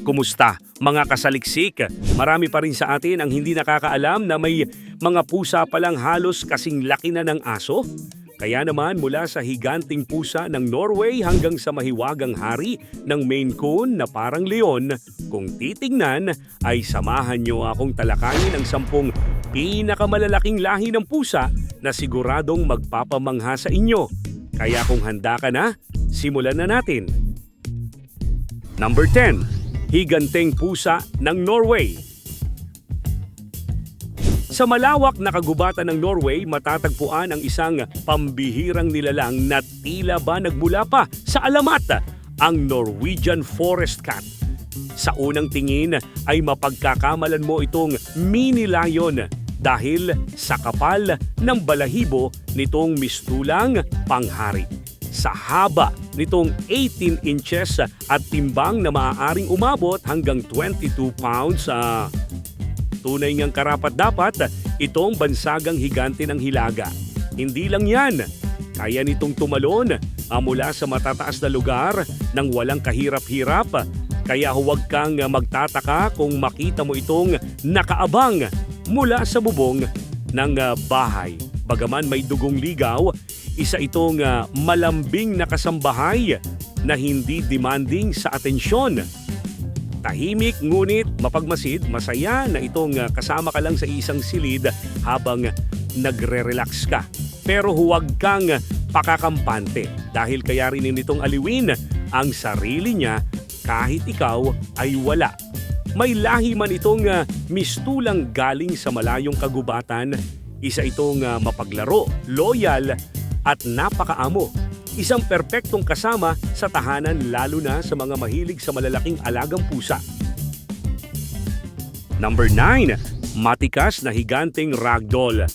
Kumusta mga kasaliksik? Marami pa rin sa atin ang hindi nakakaalam na may mga pusa palang halos kasing laki na ng aso. Kaya naman mula sa higanting pusa ng Norway hanggang sa mahiwagang hari ng Maine Coon na parang leon, kung titingnan ay samahan niyo akong talakayin ang sampung pinakamalalaking lahi ng pusa na siguradong magpapamangha sa inyo. Kaya kung handa ka na, simulan na natin. Number 10. Higanteng pusa ng Norway. Sa malawak na kagubatan ng Norway, matatagpuan ang isang pambihirang nilalang na tila ba nagmula pa sa alamat, ang Norwegian Forest Cat. Sa unang tingin ay mapagkakamalan mo itong mini lion dahil sa kapal ng balahibo nitong mistulang panghari. Sa haba nitong 18 inches at timbang na maaaring umabot hanggang 22 pounds sa Tunay ngang karapat dapat itong bansagang higante ng hilaga. Hindi lang yan. Kaya nitong tumalon ah, mula sa matataas na lugar nang walang kahirap-hirap. Kaya huwag kang magtataka kung makita mo itong nakaabang mula sa bubong ng ah, bahay. Bagaman may dugong ligaw, isa itong ah, malambing na kasambahay na hindi demanding sa atensyon. Tahimik ngunit mapagmasid, masaya na itong uh, kasama ka lang sa isang silid habang nagre-relax ka. Pero huwag kang pakakampante dahil kaya rin nitong aliwin ang sarili niya kahit ikaw ay wala. May lahi man itong uh, mistulang galing sa malayong kagubatan, isa itong uh, mapaglaro, loyal at napakaamo Isang perpektong kasama sa tahanan lalo na sa mga mahilig sa malalaking alagang pusa. Number 9. Matikas na higanting ragdoll.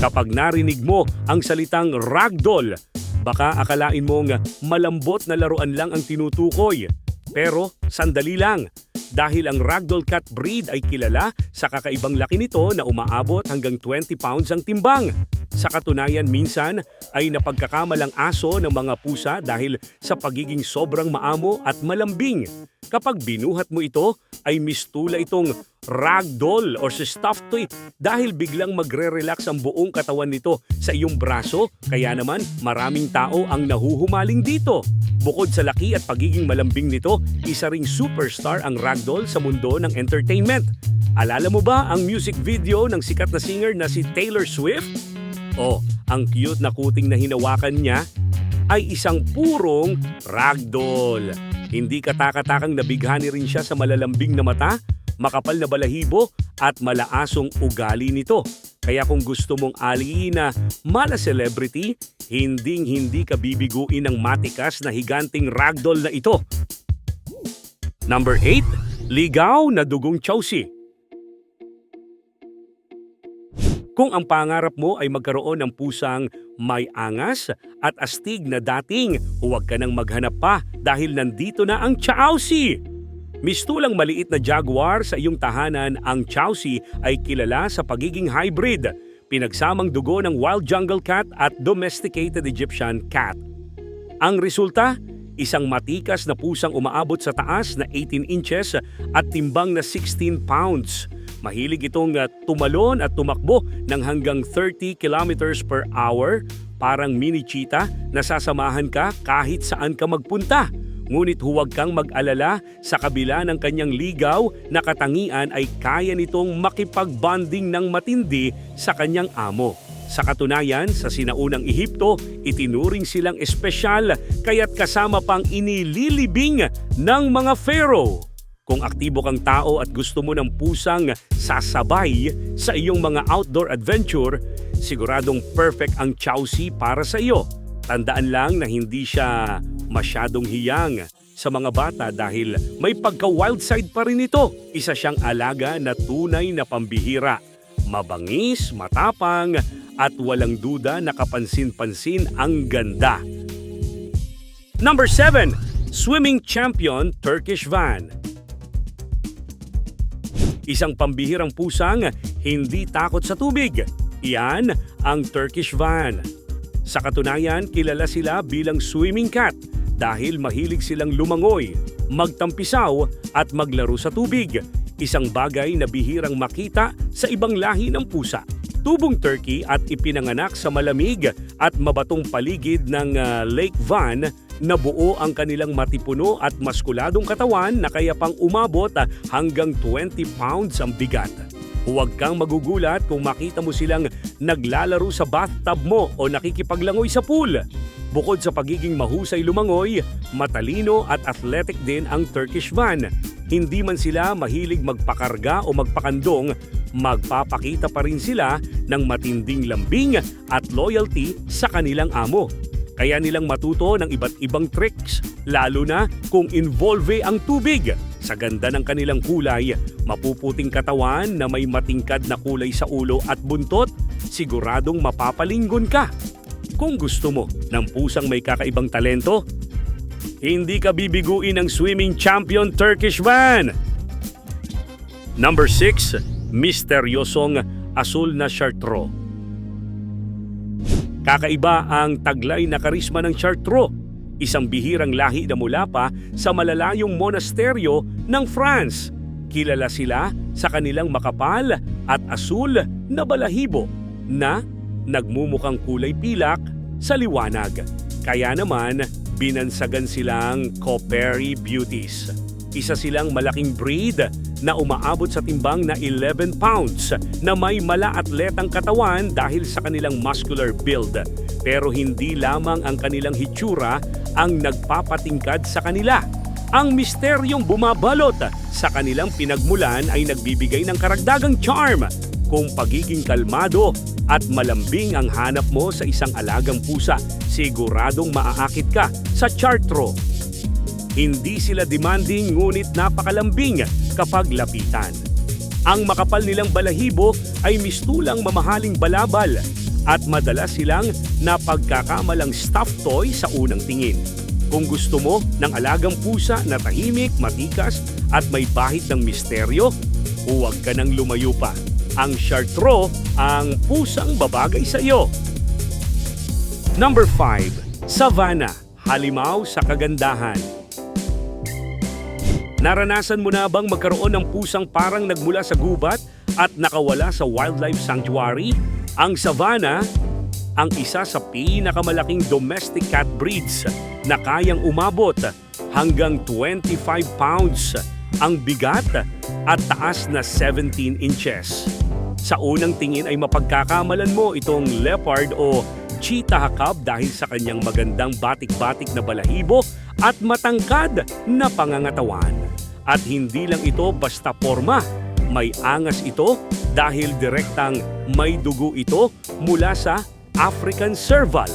Kapag narinig mo ang salitang ragdoll, baka akalain mong malambot na laruan lang ang tinutukoy. Pero sandali lang, dahil ang ragdoll cat breed ay kilala sa kakaibang laki nito na umaabot hanggang 20 pounds ang timbang. Sa katunayan minsan ay napagkakamalang aso ng mga pusa dahil sa pagiging sobrang maamo at malambing. Kapag binuhat mo ito, ay mistula itong ragdoll or si stuffed toy dahil biglang magre-relax ang buong katawan nito sa iyong braso kaya naman maraming tao ang nahuhumaling dito. Bukod sa laki at pagiging malambing nito, isa ring superstar ang ragdoll sa mundo ng entertainment. Alala mo ba ang music video ng sikat na singer na si Taylor Swift? Oh, ang cute na kuting na hinawakan niya ay isang purong ragdoll. Hindi katakatakang nabighani rin siya sa malalambing na mata, makapal na balahibo at malaasong ugali nito. Kaya kung gusto mong aliin na mala celebrity, hinding hindi ka bibiguin ng matikas na higanting ragdoll na ito. Number 8. Ligaw na dugong Chelsea. Kung ang pangarap mo ay magkaroon ng pusang may angas at astig na dating, huwag ka nang maghanap pa dahil nandito na ang Chowsi! Mistulang maliit na jaguar sa iyong tahanan, ang Chowsi ay kilala sa pagiging hybrid, pinagsamang dugo ng wild jungle cat at domesticated Egyptian cat. Ang resulta, isang matikas na pusang umaabot sa taas na 18 inches at timbang na 16 pounds. Mahilig itong uh, tumalon at tumakbo ng hanggang 30 kilometers per hour, parang mini cheetah na sasamahan ka kahit saan ka magpunta. Ngunit huwag kang mag-alala sa kabila ng kanyang ligaw na katangian ay kaya nitong makipag-bonding ng matindi sa kanyang amo. Sa katunayan, sa sinaunang Ehipto, itinuring silang espesyal kaya't kasama pang inililibing ng mga pharaoh. Kung aktibo kang tao at gusto mo ng pusang sasabay sa iyong mga outdoor adventure, siguradong perfect ang Chowsi para sa iyo. Tandaan lang na hindi siya masyadong hiyang sa mga bata dahil may pagka-wild side pa rin ito. Isa siyang alaga na tunay na pambihira. Mabangis, matapang, at walang duda na kapansin-pansin ang ganda. Number 7. Swimming Champion Turkish Van Isang pambihirang pusang hindi takot sa tubig. Iyan ang Turkish Van. Sa katunayan, kilala sila bilang swimming cat dahil mahilig silang lumangoy, magtampisaw at maglaro sa tubig. Isang bagay na bihirang makita sa ibang lahi ng pusa. Tubong turkey at ipinanganak sa malamig at mabatong paligid ng ah, Lake Van na buo ang kanilang matipuno at maskuladong katawan na kaya pang umabot ah, hanggang 20 pounds ang bigat. Huwag kang magugulat kung makita mo silang naglalaro sa bathtub mo o nakikipaglangoy sa pool. Bukod sa pagiging mahusay lumangoy, matalino at athletic din ang Turkish Van. Hindi man sila mahilig magpakarga o magpakandong, magpapakita pa rin sila ng matinding lambing at loyalty sa kanilang amo. Kaya nilang matuto ng iba't ibang tricks, lalo na kung involve ang tubig. Sa ganda ng kanilang kulay, mapuputing katawan na may matingkad na kulay sa ulo at buntot, siguradong mapapalinggon ka. Kung gusto mo ng pusang may kakaibang talento, hindi ka bibiguin ng swimming champion Turkish Van. Number 6, misteryosong asul na Chartreux. Kakaiba ang taglay na karisma ng Chartreux, isang bihirang lahi na mula pa sa malalayong monasteryo ng France. Kilala sila sa kanilang makapal at asul na balahibo na nagmumukhang kulay pilak sa liwanag. Kaya naman, binansagan silang Coppery Beauties. Isa silang malaking breed na umaabot sa timbang na 11 pounds na may malaatletang katawan dahil sa kanilang muscular build. Pero hindi lamang ang kanilang hitsura ang nagpapatingkad sa kanila. Ang misteryong bumabalot sa kanilang pinagmulan ay nagbibigay ng karagdagang charm kung pagiging kalmado at malambing ang hanap mo sa isang alagang pusa, siguradong maaakit ka sa Chartro. Hindi sila demanding ngunit napakalambing kapag lapitan. Ang makapal nilang balahibo ay mistulang mamahaling balabal at madalas silang napagkakamalang stuffed toy sa unang tingin. Kung gusto mo ng alagang pusa na tahimik, matikas at may bahid ng misteryo, huwag ka nang lumayo pa. Ang Chartreux ang pusang babagay sa iyo. Number 5. Savannah, halimaw sa kagandahan. Naranasan mo na bang magkaroon ng pusang parang nagmula sa gubat at nakawala sa wildlife sanctuary? Ang Savannah ang isa sa pinakamalaking domestic cat breeds na kayang umabot hanggang 25 pounds ang bigat at taas na 17 inches. Sa unang tingin ay mapagkakamalan mo itong leopard o cheetah cub dahil sa kanyang magandang batik-batik na balahibo at matangkad na pangangatawan. At hindi lang ito basta forma, may angas ito dahil direktang may dugo ito mula sa African Serval.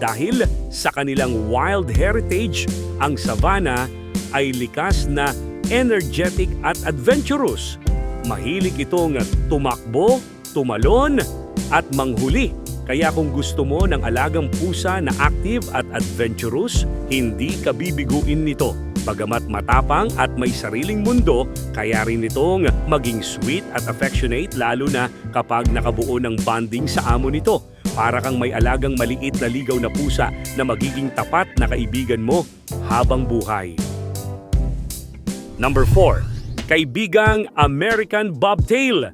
Dahil sa kanilang wild heritage, ang savannah ay likas na energetic at adventurous. Mahilig itong tumakbo, tumalon at manghuli. Kaya kung gusto mo ng alagang pusa na active at adventurous, hindi ka bibiguin nito. Bagamat matapang at may sariling mundo, kaya rin itong maging sweet at affectionate lalo na kapag nakabuo ng bonding sa amo nito. Para kang may alagang maliit na ligaw na pusa na magiging tapat na kaibigan mo habang buhay. Number 4. Kaibigang American Bobtail.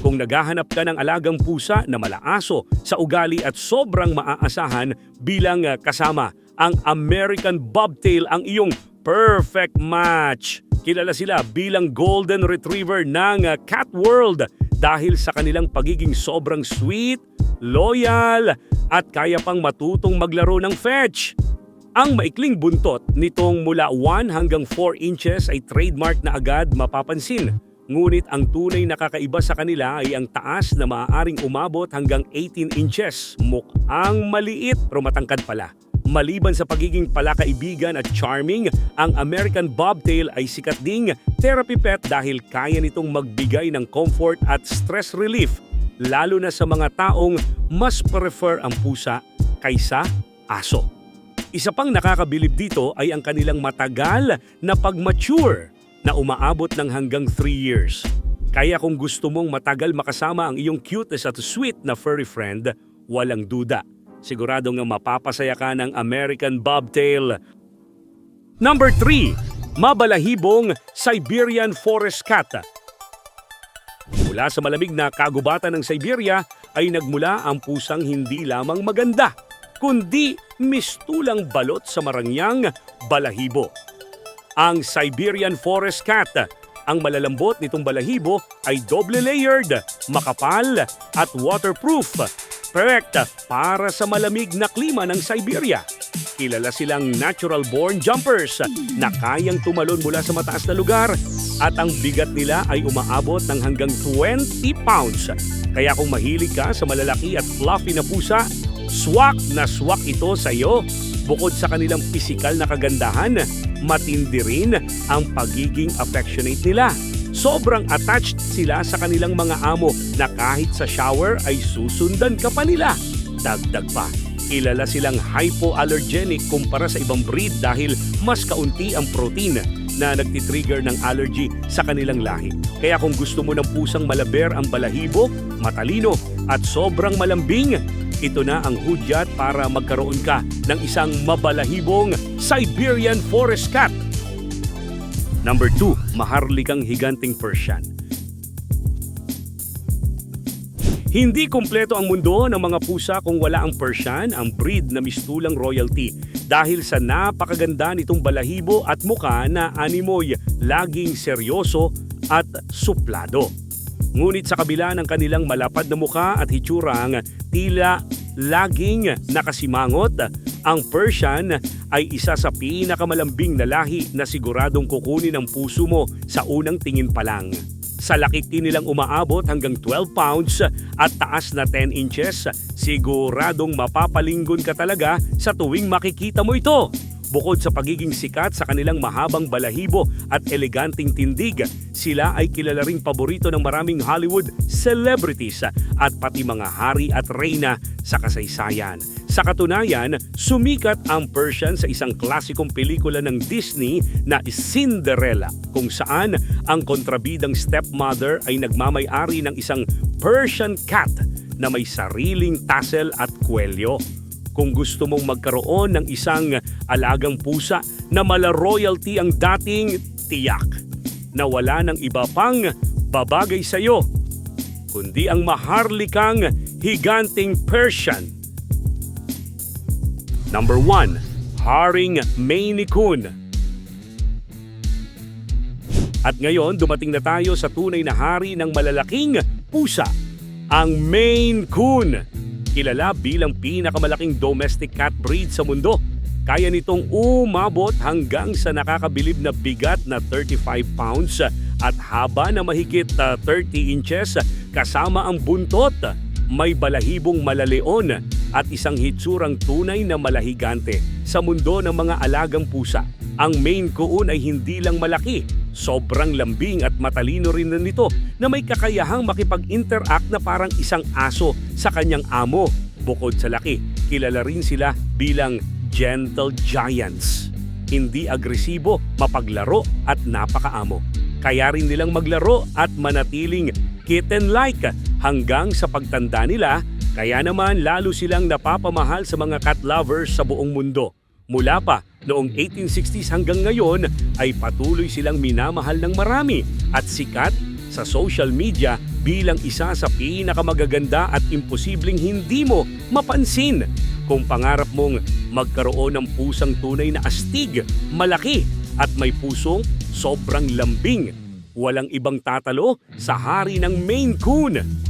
Kung naghahanap ka ng alagang pusa na malaaso sa ugali at sobrang maaasahan bilang uh, kasama, ang American Bobtail ang iyong perfect match. Kilala sila bilang Golden Retriever ng uh, Cat World dahil sa kanilang pagiging sobrang sweet, loyal, at kaya pang matutong maglaro ng fetch. Ang maikling buntot nitong mula 1 hanggang 4 inches ay trademark na agad mapapansin. Ngunit ang tunay na kakaiba sa kanila ay ang taas na maaaring umabot hanggang 18 inches. Mukhang maliit pero matangkad pala. Maliban sa pagiging palakaibigan at charming, ang American Bobtail ay sikat ding therapy pet dahil kaya nitong magbigay ng comfort at stress relief, lalo na sa mga taong mas prefer ang pusa kaysa aso. Isa pang nakakabilib dito ay ang kanilang matagal na pag-mature na umaabot ng hanggang 3 years. Kaya kung gusto mong matagal makasama ang iyong cutest at sweet na furry friend, walang duda. Siguradong nga mapapasaya ka ng American Bobtail. Number 3, mabalahibong Siberian Forest Cat. Mula sa malamig na kagubatan ng Siberia ay nagmula ang pusang hindi lamang maganda, kundi mistulang balot sa marangyang balahibo. Ang Siberian Forest Cat, ang malalambot nitong balahibo ay doble layered, makapal at waterproof. Perfect para sa malamig na klima ng Siberia. Kilala silang natural-born jumpers na kayang tumalon mula sa mataas na lugar at ang bigat nila ay umaabot ng hanggang 20 pounds. Kaya kung mahilig ka sa malalaki at fluffy na pusa, swak na swak ito sa iyo. Bukod sa kanilang pisikal na kagandahan, matindi rin ang pagiging affectionate nila. Sobrang attached sila sa kanilang mga amo na kahit sa shower ay susundan ka pa nila. Dagdag pa, kilala silang hypoallergenic kumpara sa ibang breed dahil mas kaunti ang protein na nagtitrigger ng allergy sa kanilang lahi. Kaya kung gusto mo ng pusang malaber ang balahibo, matalino at sobrang malambing, ito na ang hudyat para magkaroon ka ng isang mabalahibong Siberian Forest Cat. Number 2, maharlikang higanting Persian. Hindi kumpleto ang mundo ng mga pusa kung wala ang Persian, ang breed na mistulang royalty. Dahil sa napakaganda nitong balahibo at muka na animoy, laging seryoso at suplado. Ngunit sa kabila ng kanilang malapad na muka at hitsurang, tila laging nakasimangot, ang Persian ay isa sa pinakamalambing na lahi na siguradong kukunin ang puso mo sa unang tingin pa lang. Sa laki nilang umaabot hanggang 12 pounds at taas na 10 inches, siguradong mapapalinggon ka talaga sa tuwing makikita mo ito. Bukod sa pagiging sikat sa kanilang mahabang balahibo at eleganting tindig, sila ay kilala ring paborito ng maraming Hollywood celebrities at pati mga hari at reyna sa kasaysayan. Sa katunayan, sumikat ang Persian sa isang klasikong pelikula ng Disney na Cinderella kung saan ang kontrabidang stepmother ay nagmamay-ari ng isang Persian cat na may sariling tassel at kwelyo. Kung gusto mong magkaroon ng isang alagang pusa na mala royalty ang dating tiyak na wala ng iba pang babagay sa iyo, kundi ang maharlikang higanting Persian. Number 1, Haring Maine Coon. At ngayon, dumating na tayo sa tunay na hari ng malalaking pusa, ang Maine Coon. Kilala bilang pinakamalaking domestic cat breed sa mundo. Kaya nitong umabot hanggang sa nakakabilib na bigat na 35 pounds at haba na mahigit ah, 30 inches kasama ang buntot. May balahibong malaleon at isang hitsurang tunay na malahigante sa mundo ng mga alagang pusa. Ang Maine Coon ay hindi lang malaki, sobrang lambing at matalino rin nito na may kakayahang makipag-interact na parang isang aso sa kanyang amo. Bukod sa laki, kilala rin sila bilang gentle giants. Hindi agresibo, mapaglaro at napakaamo. Kaya rin nilang maglaro at manatiling kitten-like hanggang sa pagtanda nila kaya naman lalo silang napapamahal sa mga cat lovers sa buong mundo. Mula pa noong 1860s hanggang ngayon ay patuloy silang minamahal ng marami at sikat sa social media bilang isa sa pinakamagaganda at imposibleng hindi mo mapansin. Kung pangarap mong magkaroon ng pusang tunay na astig, malaki at may pusong sobrang lambing, walang ibang tatalo sa hari ng Maine Coon